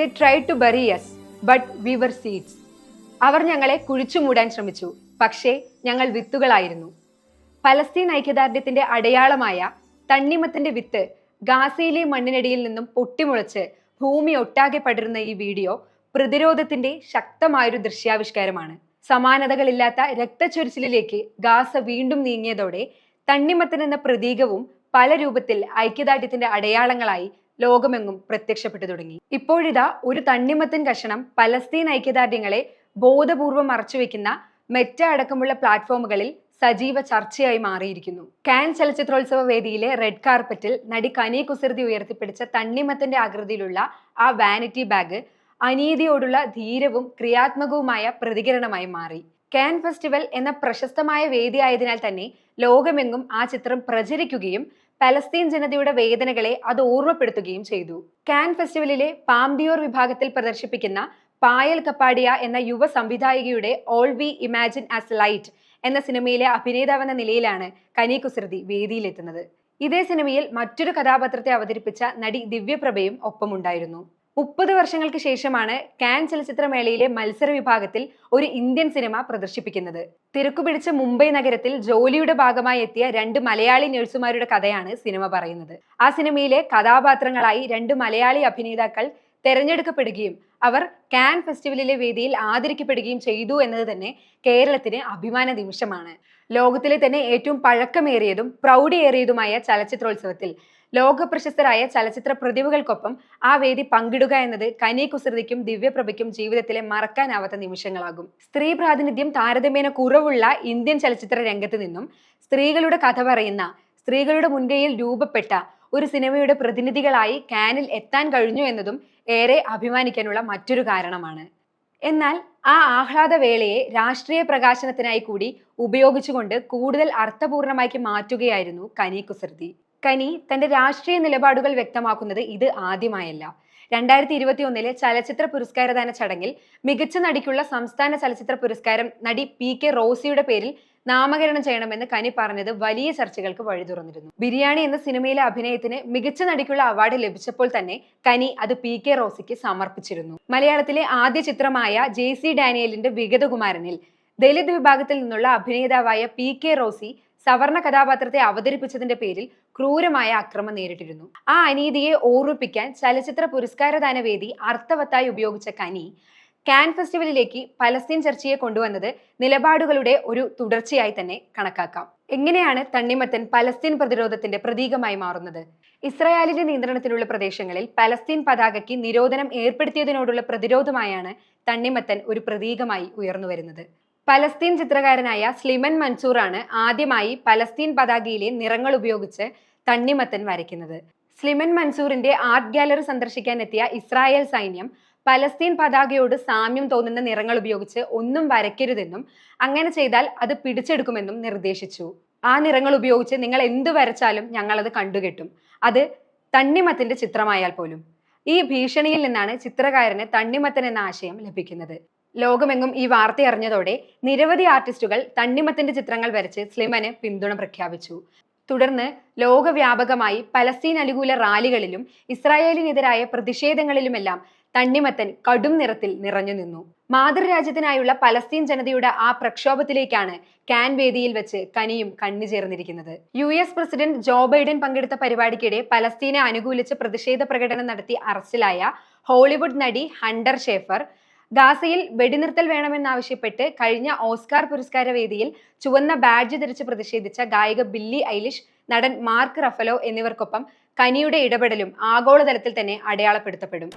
They tried to bury us but we were seeds അവർ ഞങ്ങളെ കുഴിച്ചു മൂടാൻ ശ്രമിച്ചു. പക്ഷേ ഞങ്ങൾ വിത്തുകളായിരുന്നു. പലസ്തീൻ ഐക്യദാർഢ്യത്തിന്റെ അടയാളമായ തണ്ണിമത്തിന്റെ വിത്ത് ഗാസയിലെ മണ്ണിനടിയിൽ നിന്നും പൊട്ടിമുളച്ച് ഭൂമി ഒട്ടാകെ പടരുന്ന ഈ വീഡിയോ പ്രതിരോധത്തിന്റെ ശക്തമായൊരു ദൃശ്യാവിഷ്കാരമാണ്. സമാനതകളില്ലാത്ത രക്തച്ചൊരിച്ചിലേക്ക് ഗാസ വീണ്ടും നീങ്ങിയതോടെ തണ്ണിമത്തൻ എന്ന പ്രതീകവും പല രൂപത്തിൽ ഐക്യദാർഢ്യത്തിന്റെ അടയാളങ്ങളായി ലോകമെങ്ങും പ്രത്യക്ഷപ്പെട്ടു തുടങ്ങി. ഇപ്പോഴിതാ ഒരു തണ്ണിമത്തൻ കഷണം പലസ്തീൻ ഐക്യദാർഢ്യങ്ങളെ ബോധപൂർവം മറച്ചുവെക്കുന്ന മെറ്റ അടക്കമുള്ള പ്ലാറ്റ്ഫോമുകളിൽ സജീവ ചർച്ചയായി മാറിയിരിക്കുന്നു. കാൻ ചലച്ചിത്രോത്സവ വേദിയിലെ റെഡ് കാർപ്പറ്റിൽ നടി കനി കുസൃതി ഉയർത്തിപ്പിടിച്ച തണ്ണിമത്തന്റെ ആകൃതിയിലുള്ള ആ വാനിറ്റി ബാഗ് അനീതിയോടുള്ള ധീരവും ക്രിയാത്മകവുമായ പ്രതികരണമായി മാറി. കാൻ ഫെസ്റ്റിവൽ എന്ന പ്രശസ്തമായ വേദിയായതിനാൽ തന്നെ ലോകമെങ്ങും ആ ചിത്രം പ്രചരിക്കുകയും പലസ്തീൻ ജനതയുടെ വേദനകളെ അത് ഓർമ്മപ്പെടുത്തുകയും ചെയ്തു. കാൻ ഫെസ്റ്റിവലിലെ പാംഡിയോർ വിഭാഗത്തിൽ പ്രദർശിപ്പിക്കുന്ന പായൽ കപ്പാടിയ എന്ന യുവ സംവിധായികയുടെ all we imagine as light എന്ന സിനിമയിലെ അഭിനേതാവെന്ന നിലയിലാണ് കനി കുസൃതി വേദിയിലെത്തുന്നത്. ഇതേ സിനിമയിൽ മറ്റൊരു കഥാപാത്രത്തെ അവതരിപ്പിച്ച നടി ദിവ്യപ്രഭയും ഒപ്പമുണ്ടായിരുന്നു. മുപ്പത് വർഷങ്ങൾക്ക് ശേഷമാണ് കാൻ ചലച്ചിത്രമേളയിലെ മത്സര വിഭാഗത്തിൽ ഒരു ഇന്ത്യൻ സിനിമ പ്രദർശിപ്പിക്കുന്നത്. തിരക്കുപിടിച്ച മുംബൈ നഗരത്തിൽ ജോലിയുടെ ഭാഗമായി എത്തിയ രണ്ട് മലയാളി നഴ്സുമാരുടെ കഥയാണ് സിനിമ പറയുന്നത്. ആ സിനിമയിലെ കഥാപാത്രങ്ങളായി രണ്ട് മലയാളി അഭിനേതാക്കൾ തെരഞ്ഞെടുക്കപ്പെടുകയും അവർ കാൻ ഫെസ്റ്റിവലിലെ വേദിയിൽ ആദരിക്കപ്പെടുകയും ചെയ്തു എന്നത് തന്നെ കേരളത്തിന് അഭിമാന നിമിഷമാണ്. ലോകത്തിലെ തന്നെ ഏറ്റവും പഴക്കമേറിയതും പ്രൗഢിയേറിയതുമായ ചലച്ചിത്രോത്സവത്തിൽ ലോക പ്രശസ്തരായ ചലച്ചിത്ര പ്രതിഭകൾക്കൊപ്പം ആ വേദി പങ്കിടുക എന്നത് കനി കുസൃതിക്കും ദിവ്യപ്രഭയ്ക്കും ജീവിതത്തിലെ മറക്കാനാവാത്ത നിമിഷങ്ങളാകും. സ്ത്രീ പ്രാതിനിധ്യം താരതമ്യേന കുറവുള്ള ഇന്ത്യൻ ചലച്ചിത്ര രംഗത്ത് നിന്നും സ്ത്രീകളുടെ കഥ പറയുന്ന സ്ത്രീകളുടെ മുൻകൈയിൽ രൂപപ്പെട്ട ഒരു സിനിമയുടെ പ്രതിനിധികളായി കാനിൽ എത്താൻ കഴിഞ്ഞു എന്നതും ഏറെ അഭിമാനിക്കാനുള്ള മറ്റൊരു കാരണമാണ്. എന്നാൽ ആ ആഹ്ലാദ വേളയെ രാഷ്ട്രീയ പ്രകാശനത്തിനായി കൂടി ഉപയോഗിച്ചുകൊണ്ട് കൂടുതൽ അർത്ഥപൂർണമാക്കി മാറ്റുകയായിരുന്നു കനി കുസൃതി. കനി തന്റെ രാഷ്ട്രീയ നിലപാടുകൾ വ്യക്തമാക്കുന്നത് ഇത് ആദ്യമായല്ല. രണ്ടായിരത്തി ഇരുപത്തി ഒന്നിലെ ചലച്ചിത്ര പുരസ്കാരദാന ചടങ്ങിൽ മികച്ച നടിക്കുള്ള സംസ്ഥാന ചലച്ചിത്ര പുരസ്കാരം നടി പി കെ റോസിയുടെ പേരിൽ നാമകരണം ചെയ്യണമെന്ന് കനി പറഞ്ഞത് വലിയ ചർച്ചകൾക്ക് വഴി തുറന്നിരുന്നു. ബിരിയാണി എന്ന സിനിമയിലെ അഭിനയത്തിന് മികച്ച നടിക്കുള്ള അവാർഡ് ലഭിച്ചപ്പോൾ തന്നെ കനി അത് പി കെ റോസിക്ക് സമർപ്പിച്ചിരുന്നു. മലയാളത്തിലെ ആദ്യ ചിത്രമായ ജെ സി ഡാനിയലിന്റെ വിഗതകുമാരനിൽ ദലിത് വിഭാഗത്തിൽ നിന്നുള്ള അഭിനേതാവായ പി കെ റോസി സവർണ കഥാപാത്രത്തെ അവതരിപ്പിച്ചതിന്റെ പേരിൽ ക്രൂരമായ അക്രമം നേരിട്ടിരുന്നു. ആ അനീതിയെ ഓർമ്മിപ്പിക്കാൻ ചലച്ചിത്ര പുരസ്കാരദാന വേദി അർത്ഥവത്തായി ഉപയോഗിച്ച കനി കാൻ ഫെസ്റ്റിവലിലേക്ക് പലസ്തീൻ ചർച്ചയെ കൊണ്ടുവന്നത് നിലപാടുകളുടെ ഒരു തുടർച്ചയായി തന്നെ കണക്കാക്കാം. എങ്ങനെയാണ് തണ്ണിമത്തൻ പലസ്തീൻ പ്രതിരോധത്തിന്റെ പ്രതീകമായി മാറുന്നത്? ഇസ്രായേലിന്റെ നിയന്ത്രണത്തിലുള്ള പ്രദേശങ്ങളിൽ പലസ്തീൻ പതാകയ്ക്ക് നിരോധനം ഏർപ്പെടുത്തിയതിനോടുള്ള പ്രതിരോധമായാണ് തണ്ണിമത്തൻ ഒരു പ്രതീകമായി ഉയർന്നു വരുന്നത്. പലസ്തീൻ ചിത്രകാരനായ സ്ലിമൻ മൻസൂറാണ് ആദ്യമായി പലസ്തീൻ പതാകയിലെ നിറങ്ങൾ ഉപയോഗിച്ച് തണ്ണിമത്തൻ വരയ്ക്കുന്നത്. സ്ലിമൻ മൻസൂറിന്റെ ആർട്ട് ഗാലറി സന്ദർശിക്കാൻ എത്തിയ ഇസ്രായേൽ സൈന്യം പലസ്തീൻ പതാകയോട് സാമ്യം തോന്നുന്ന നിറങ്ങൾ ഉപയോഗിച്ച് ഒന്നും വരയ്ക്കരുതെന്നും അങ്ങനെ ചെയ്താൽ അത് പിടിച്ചെടുക്കുമെന്നും നിർദ്ദേശിച്ചു. ആ നിറങ്ങൾ ഉപയോഗിച്ച് നിങ്ങൾ എന്ത് വരച്ചാലും ഞങ്ങളത് കണ്ടുകെട്ടും. അത് തണ്ണിമത്തിന്റെ ചിത്രമായാൽ പോലും. ഈ ഭീഷണിയിൽ നിന്നാണ് ചിത്രകാരന് തണ്ണിമത്തൻ എന്ന ആശയം ലഭിക്കുന്നത്. ലോകമെങ്ങും ഈ വാർത്ത അറിഞ്ഞതോടെ നിരവധി ആർട്ടിസ്റ്റുകൾ തണ്ണിമത്തിന്റെ ചിത്രങ്ങൾ വരച്ച് സ്ലിമന് പിന്തുണ പ്രഖ്യാപിച്ചു. തുടർന്ന് ലോകവ്യാപകമായി പലസ്തീൻ അനുകൂല റാലികളിലും ഇസ്രായേലിനെതിരായ പ്രതിഷേധങ്ങളിലുമെല്ലാം തണ്ണിമത്തൻ കടും നിറത്തിൽ നിറഞ്ഞു നിന്നു. മാതൃരാജ്യത്തിനായുള്ള പലസ്തീൻ ജനതയുടെ ആ പ്രക്ഷോഭത്തിലേക്കാണ് കാൻ വേദിയിൽ വെച്ച് കനിയും കണ്ണു ചേർന്നിരിക്കുന്നത്. U S president Joe Biden പങ്കെടുത്ത പരിപാടിക്കിടെ പലസ്തീനെ അനുകൂലിച്ച് പ്രതിഷേധ പ്രകടനം നടത്തി അറസ്റ്റിലായ ഹോളിവുഡ് നടി ഹണ്ടർ ഷേഫർ ഗാസയിൽ വെടിനിർത്തൽ വേണമെന്നാവശ്യപ്പെട്ട് കഴിഞ്ഞ ഓസ്കാർ പുരസ്കാര വേദിയിൽ ചുവന്ന ബാഡ്ജ് ധരിച്ച് പ്രതിഷേധിച്ച ഗായിക ബില്ലി ഐലിഷ് നടൻ മാർക്ക് റഫലോ എന്നിവർക്കൊപ്പം കനിയുടെ ഇടപെടലും ആഗോളതലത്തിൽ തന്നെ അടയാളപ്പെടുത്തപ്പെടും.